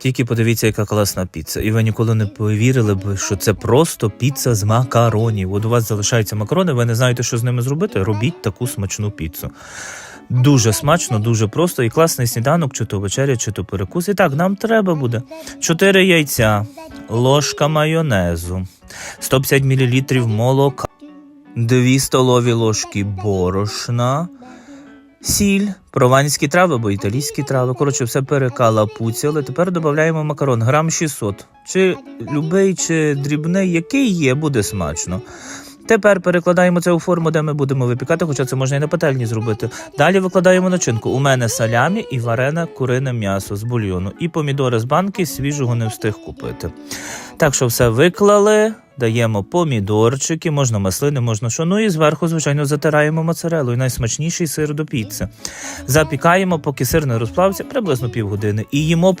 Тільки подивіться, яка класна піца. І ви ніколи не повірили б, що це просто піца з макаронів. От у вас залишаються макарони, ви не знаєте, що з ними зробити. Робіть таку смачну піцу. Дуже смачно, дуже просто і класний сніданок, чи то вечеря, чи то перекус. І так, нам треба буде 4 яйця, ложка майонезу, 150 мл молока, 2 столові ложки борошна, сіль, прованські трави або італійські трави. Коротше, все перекалапуцяли. Тепер додаємо макарон, грам 600. Чи любий, чи дрібний, який є, буде смачно. Тепер перекладаємо це у форму, де ми будемо випікати, хоча це можна і на пательні зробити. Далі викладаємо начинку. У мене салямі і варене курине м'ясо з бульйону. І помідори з банки свіжого не встиг купити. Так що все виклали, даємо помідорчики, можна маслини, можна що. Ну і зверху, звичайно, затираємо моцарелу і найсмачніший сир до піци. Запікаємо, поки сир не розплавиться, приблизно півгодини. І їмо